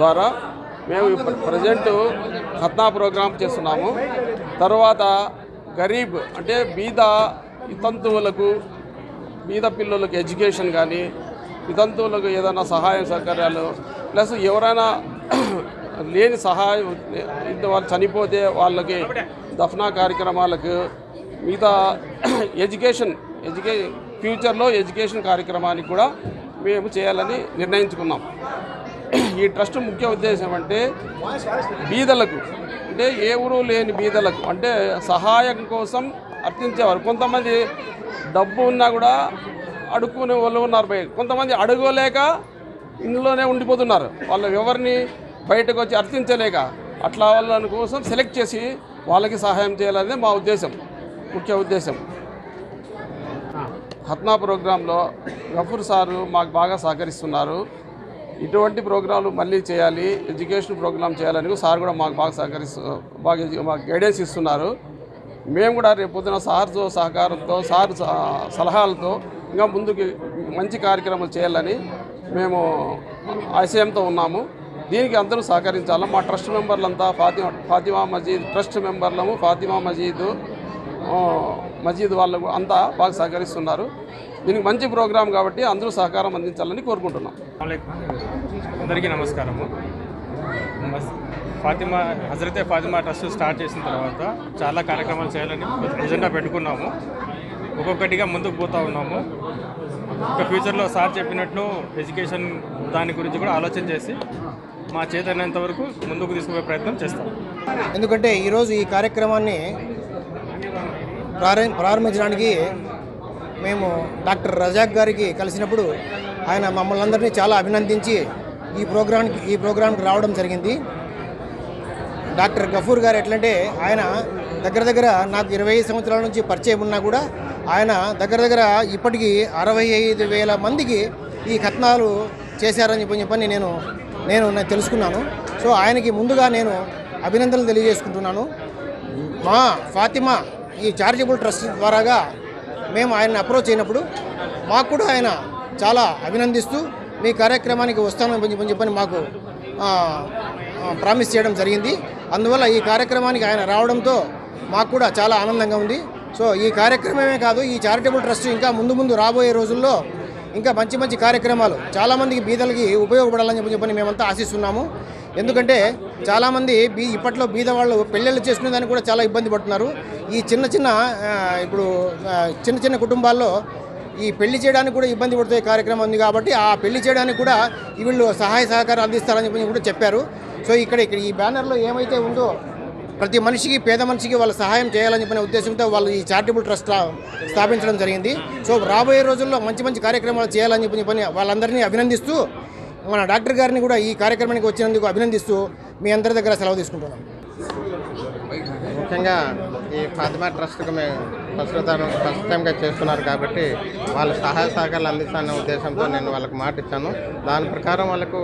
ద్వారా మేము ఇప్పుడు ప్రజెంట్ ఖత్నా ప్రోగ్రాం చేస్తున్నాము. తర్వాత గరీబ్ అంటే బీద వితంతువులకు బీద పిల్లలకు ఎడ్యుకేషన్ కానీ వితంతువులకు ఏదైనా సహాయం సౌకర్యాలు ప్లస్ ఎవరైనా లేని సహాయం ఇంత వాళ్ళు చనిపోతే వాళ్ళకి దఫనా కార్యక్రమాలకు మిగతా ఎడ్యుకేషన్ ఎడ్యుకే ఫ్యూచర్లో ఎడ్యుకేషన్ కార్యక్రమానికి కూడా మేము చేయాలని నిర్ణయించుకున్నాం. ఈ ట్రస్ట్ ముఖ్య ఉద్దేశం అంటే బీదలకు అంటే ఏ ఊరు లేని బీదలకు అంటే సహాయం కోసం అర్థించేవారు. కొంతమంది డబ్బు ఉన్నా కూడా అడుక్కునే వాళ్ళు ఉన్నారు బయట. కొంతమంది అడుగోలేక ఇంట్లోనే ఉండిపోతున్నారు. వాళ్ళు ఎవరిని బయటకు వచ్చి అర్థించలేక అట్లా వాళ్ళని కోసం సెలెక్ట్ చేసి వాళ్ళకి సహాయం చేయాలనేది మా ఉద్దేశం ముఖ్య ఉద్దేశం. హత్నా ప్రోగ్రాంలో గఫూర్ సారు మాకు బాగా సహకరిస్తున్నారు. ఇటువంటి ప్రోగ్రాంలు మళ్ళీ చేయాలి ఎడ్యుకేషన్ ప్రోగ్రామ్ చేయాలని సార్ కూడా మాకు బాగా సహకరిస్తూ బాగా మాకు గైడెన్స్ ఇస్తున్నారు. మేము కూడా రేపు పొద్దున సార్తో సహకారంతో సార్ సలహాలతో ఇంకా ముందుకు మంచి కార్యక్రమాలు చేయాలని మేము ఆశయంతో ఉన్నాము. దీనికి అందరూ సహకరించాలి? మా ట్రస్ట్ మెంబర్లంతా ఫాతిమా ఫాతిమా మజీద్ ట్రస్ట్ మెంబర్లము ఫాతిమా మజీద్ మజీద్ వాళ్ళు అంతా బాగా సహకరిస్తున్నారు. దీనికి మంచి ప్రోగ్రాం కాబట్టి అందరూ సహకారం అందించాలని కోరుకుంటున్నాం. అందరికీ నమస్కారము. మస్- ఫాతిమా హజరతే ఫాతిమా ట్రస్ట్ స్టార్ట్ చేసిన తర్వాత చాలా కార్యక్రమాలు చేయాలని ఎజెండా పెట్టుకున్నాము. ఒక్కొక్కటిగా ముందుకు పోతూ ఉన్నాము. ఇంకా ఫ్యూచర్లో సార్ చెప్పినట్లు ఎడ్యుకేషన్ దాని గురించి కూడా ఆలోచన చేసి మా చేతనంత వరకు ముందుకు తీసుకుపోయే ప్రయత్నం చేస్తాం ఎందుకంటే ఈరోజు ఈ కార్యక్రమాన్ని ప్రారం ప్రారంభించడానికి మేము డాక్టర్ రజాక్ గారికి కలిసినప్పుడు ఆయన మమ్మల్ని అందరినీ చాలా అభినందించి ఈ ప్రోగ్రాంకి ఈ ప్రోగ్రాంకి రావడం జరిగింది. డాక్టర్ గఫూర్ గారు ఎట్లంటే ఆయన దగ్గర దగ్గర నాకు ఇరవై ఐదు సంవత్సరాల నుంచి పరిచయం ఉన్నా కూడా ఆయన దగ్గర దగ్గర ఇప్పటికీ అరవై ఐదు వేల మందికి ఈ కథనాలు చేశారని చెప్పని చెప్పని నేను నేను తెలుసుకున్నాను. సో ఆయనకి ముందుగా నేను అభినందనలు తెలియజేసుకుంటున్నాను. మా ఫాతిమా ఈ చారిటబుల్ ట్రస్ట్ ద్వారాగా మేము ఆయన్ని అప్రోచ్ అయినప్పుడు మాకు కూడా ఆయన చాలా అభినందిస్తూ మీ కార్యక్రమానికి వస్తానని చెప్పని చెప్పని మాకు ప్రామిస్ చేయడం జరిగింది. అందువల్ల ఈ కార్యక్రమానికి ఆయన రావడంతో మాకు కూడా చాలా ఆనందంగా ఉంది. సో ఈ కార్యక్రమమే కాదు ఈ చారిటబుల్ ట్రస్ట్ ఇంకా ముందు ముందు రాబోయే రోజుల్లో ఇంకా మంచి మంచి కార్యక్రమాలు చాలామందికి బీదలకి ఉపయోగపడాలని చెప్పని చెప్పని మేమంతా ఆశిస్తున్నాము. ఎందుకంటే చాలామంది బీ ఇప్పట్లో బీద వాళ్ళు పెళ్ళిళ్ళు చేసుకునే దానికి కూడా చాలా ఇబ్బంది పడుతున్నారు. ఈ చిన్న చిన్న ఇప్పుడు చిన్న చిన్న కుటుంబాల్లో ఈ పెళ్ళి చేయడానికి కూడా ఇబ్బంది పడుతున్న కార్యక్రమం ఉంది కాబట్టి ఆ పెళ్ళి చేయడానికి కూడా వీళ్ళు సహాయ సహకారం అందిస్తారని చెప్పి కూడా చెప్పారు. సో ఇక్కడ ఇక్కడ ఈ బ్యానర్లో ఏమైతే ఉందో ప్రతి మనిషికి పేద మనిషికి వాళ్ళ సహాయం చేయాలని చెప్పిన ఉద్దేశంతో వాళ్ళు ఈ చారిటబుల్ ట్రస్ట్ స్థాపించడం జరిగింది. సో రాబోయే రోజుల్లో మంచి మంచి కార్యక్రమాలు చేయాలని చెప్పి పని వాళ్ళందరినీ అభినందిస్తూ మన డాక్టర్ గారిని కూడా ఈ కార్యక్రమానికి వచ్చినందుకు అభినందిస్తూ మీ అందరి దగ్గర సెలవు తీసుకుంటున్నాం. ముఖ్యంగా ఈ ఫాతిమా ట్రస్ట్కి మేము ఫస్ట్ ఫస్ట్ టైంగా చేస్తున్నారు కాబట్టి వాళ్ళ సహాయ సహకారాలు అందిస్తానే ఉద్దేశంతో నేను వాళ్ళకి మాట ఇచ్చాను. దాని ప్రకారం వాళ్ళకు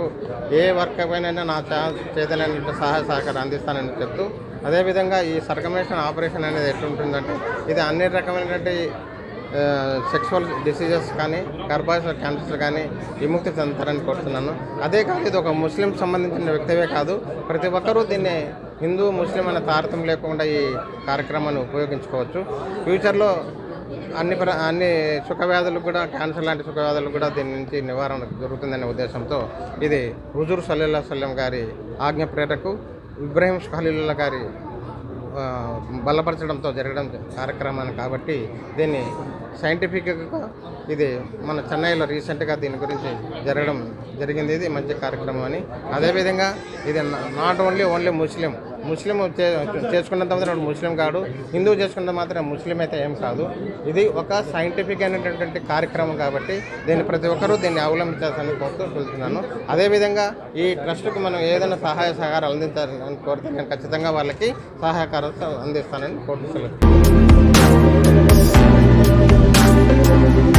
ఏ వర్క్ పైన నా చా- సహాయ సహకారం అందిస్తానని చెప్తూ అదేవిధంగా ఈ సర్కమేషన్ ఆపరేషన్ అనేది ఎట్లుంటుందంటే ఇది అన్ని రకమైనటువంటి సెక్సువల్ డిసీజెస్ కానీ గర్భాశయ క్యాన్సర్స్ కానీ విముక్తి చెందుతారని కోరుతున్నాను అదే కాదు ఇది ఒక ముస్లిం సంబంధించిన వ్యక్తివే కాదు ప్రతి ఒక్కరూ దీన్ని హిందూ ముస్లిం అనే తారతం లేకుండా ఈ కార్యక్రమాన్ని ఉపయోగించుకోవచ్చు. ఫ్యూచర్లో అన్ని ప్ర అన్ని సుఖవ్యాధులు కూడా క్యాన్సర్ లాంటి సుఖవ్యాధులు కూడా దీని నుంచి నివారణ జరుగుతుందనే ఉద్దేశంతో ఇది హుజూర్ సల్లల్లా సల్లం గారి ఆజ్ఞ ప్రేరకు ఇబ్రాహీం ఖలీల్లా గారి బలపరచడంతో జరగడం కార్యక్రమాన్ని కాబట్టి దీన్ని సైంటిఫిక్గా ఇది మన చెన్నైలో రీసెంట్గా దీని గురించి జరగడం జరిగింది. ఇది మంచి కార్యక్రమం అని. అదేవిధంగా ఇది not only only Muslim. Muslim చే చేసుకున్నంత మాత్రం ముస్లిం కాదు హిందూ చేసుకున్నంత మాత్రం ముస్లిం అయితే ఏం కాదు. ఇది ఒక సైంటిఫిక్ అయినటువంటి కార్యక్రమం కాబట్టి దీన్ని ప్రతి ఒక్కరూ దీన్ని అవలంబించాల్సిన కోరుతూ వెళ్తున్నాను అదేవిధంగా ఈ ట్రస్ట్కు మనం ఏదైనా సహాయ సహకారాలు అందించాలని కోరితే నేను ఖచ్చితంగా వాళ్ళకి సహాయకారం అందిస్తానని కోరుతున్నాను thank you